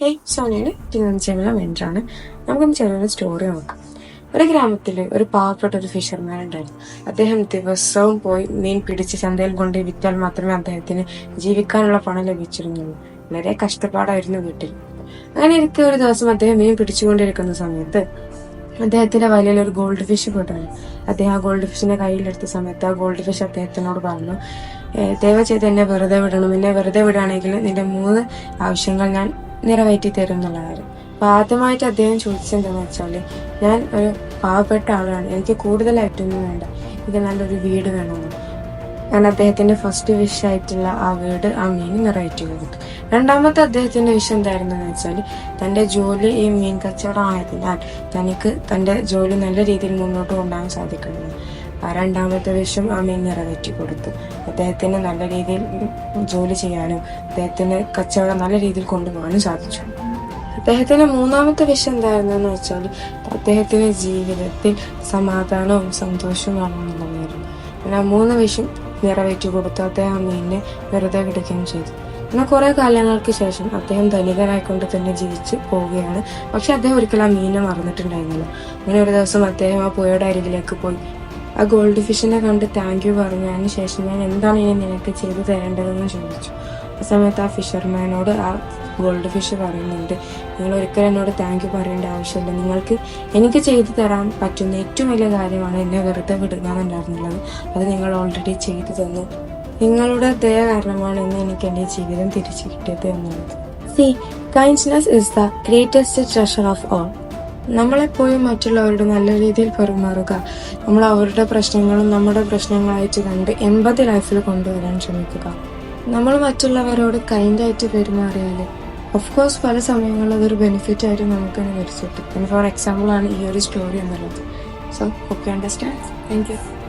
Hey സോണിയുടെ Thiruvananthapuram വെഞ്ചാണ് നമുക്കൊന്ന് ചെറിയൊരു story നോക്കാം. ഒരു ഗ്രാമത്തിൽ ഒരു പാവപ്പെട്ട ഒരു ഫിഷർമാൻ ഉണ്ടായിരുന്നു. അദ്ദേഹം ദിവസവും പോയി മീൻ പിടിച്ച് ചന്തയിൽ കൊണ്ട് വിറ്റാൽ മാത്രമേ അദ്ദേഹത്തിന് ജീവിക്കാനുള്ള പണം ലഭിച്ചിരുന്നുള്ളൂ. വളരെ കഷ്ടപ്പാടായിരുന്നു വീട്ടിൽ. അങ്ങനെ ഇരിക്കെ ഒരു ദിവസം അദ്ദേഹം മീൻ പിടിച്ചുകൊണ്ടിരിക്കുന്ന സമയത്ത് അദ്ദേഹത്തിന്റെ വലയിൽ ഒരു ഗോൾഡ് ഫിഷ് പെട്ടാണ് അദ്ദേഹം ആ ഗോൾഡ് ഫിഷിനെ കയ്യിലെടുത്ത സമയത്ത് ആ ഗോൾഡ് ഫിഷ് അദ്ദേഹത്തിനോട് പറഞ്ഞു "ഏഹ് ദയവ് ചെയ്ത് എന്നെ വെറുതെ വിടണം. എന്നെ വെറുതെ വിടുകയാണെങ്കിൽ നിന്റെ മൂന്ന് ആവശ്യങ്ങൾ ഞാൻ നിറവേറ്റി തരും എന്നുള്ളതായിരുന്നു അപ്പൊ ആദ്യമായിട്ട് അദ്ദേഹം ചോദിച്ചെന്താന്ന് വെച്ചാൽ ഞാൻ ഒരു പാവപ്പെട്ട ആളാണ്. എനിക്ക് കൂടുതലായിട്ടൊന്നും വേണ്ട. എനിക്ക് നല്ലൊരു വീട് വേണമെന്ന് ഞാൻ അദ്ദേഹത്തിന്റെ ഫസ്റ്റ് വിഷ് ആയിട്ടുള്ള ആ വീട് ആ മീൻ നിറവേറ്റി കൊടുത്തു. രണ്ടാമത്തെ അദ്ദേഹത്തിന്റെ വിഷ് എന്തായിരുന്നു എന്ന് വെച്ചാൽ തന്റെ ജോലി ഈ മീൻ കച്ചവടം ആയതിനാൽ തനിക്ക് തന്റെ ജോലി നല്ല രീതിയിൽ മുന്നോട്ട് കൊണ്ടുപോകാൻ സാധിക്കുന്നു ആ രണ്ടാമത്തെ വിഷം മീൻ നിറവേറ്റി കൊടുത്തു. അദ്ദേഹത്തിന് നല്ല രീതിയിൽ ജോലി ചെയ്യാനും അദ്ദേഹത്തിന് കച്ചവടം നല്ല രീതിയിൽ കൊണ്ടുപോകാനും സാധിച്ചു. അദ്ദേഹത്തിന്റെ മൂന്നാമത്തെ വിഷം എന്തായിരുന്നെന്ന് വെച്ചാൽ അദ്ദേഹത്തിന്റെ ജീവിതത്തിൽ സമാധാനവും സന്തോഷവും എന്നുള്ളതായിരുന്നു പിന്നെ ആ മൂന്ന് വിഷം നിറവേറ്റി കൊടുത്തു. അദ്ദേഹം അമ്മീനെ വെറുതെ കിടക്കുകയും ചെയ്തു. എന്നാൽ കുറെ കാലങ്ങൾക്ക് ശേഷം അദ്ദേഹം ധനികനായിക്കൊണ്ട് തന്നെ ജീവിച്ച് പോവുകയാണ്. പക്ഷെ അദ്ദേഹം ഒരിക്കലും ആ മീനെ മറന്നിട്ടുണ്ടായിരുന്നില്ല. അങ്ങനെ ഒരു ദിവസം അദ്ദേഹം ആ പുഴയുടെ അരികിലേക്ക് പോയി ആ ഗോൾഡ് ഫിഷിനെ കണ്ട് താങ്ക് യു പറഞ്ഞതിന് ശേഷം ഞാൻ എന്താണ് ഇനി നിനക്ക് ചെയ്തു തരേണ്ടതെന്ന് ചോദിച്ചു. ആ സമയത്ത് ആ ഫിഷർമാനോട് ആ ഗോൾഡ് ഫിഷ് പറയുന്നുണ്ട്. നിങ്ങൾ ഒരിക്കലും എന്നോട് താങ്ക് യു പറയേണ്ട ആവശ്യമില്ല. നിങ്ങൾക്ക് എനിക്ക് ചെയ്തു തരാൻ പറ്റുന്ന ഏറ്റവും വലിയ കാര്യമാണ് എന്നെ വെറുതെ വിടുക എന്നുണ്ടായിരുന്നുള്ളത്. അത് നിങ്ങൾ ഓൾറെഡി ചെയ്തു തന്നു. നിങ്ങളുടെ ദയ കാരണമാണ് ഇന്ന് എനിക്ക് എന്റെ ജീവിതം തിരിച്ചു കിട്ടിയത് എന്നുള്ളത്. See kindness is the greatest treasure of all നമ്മളെപ്പോഴും മറ്റുള്ളവരോട് നല്ല രീതിയിൽ പെരുമാറുക. നമ്മൾ അവരുടെ പ്രശ്നങ്ങളും നമ്മുടെ പ്രശ്നങ്ങളായിട്ട് കണ്ട് എൺപത് ലൈഫിൽ കൊണ്ടുവരാൻ ശ്രമിക്കുക. നമ്മൾ മറ്റുള്ളവരോട് കൈൻഡായിട്ട് പെരുമാറിയാൽ ഓഫ് കോഴ്സ് പല സമയങ്ങളിൽ അതൊരു ബെനിഫിറ്റ് ആയിട്ട് നമുക്ക് തന്നെ ഫോർ എക്സാമ്പിൾ ആണ് ഈ ഒരു സ്റ്റോറി എന്നുള്ളത്. So okay understand thank you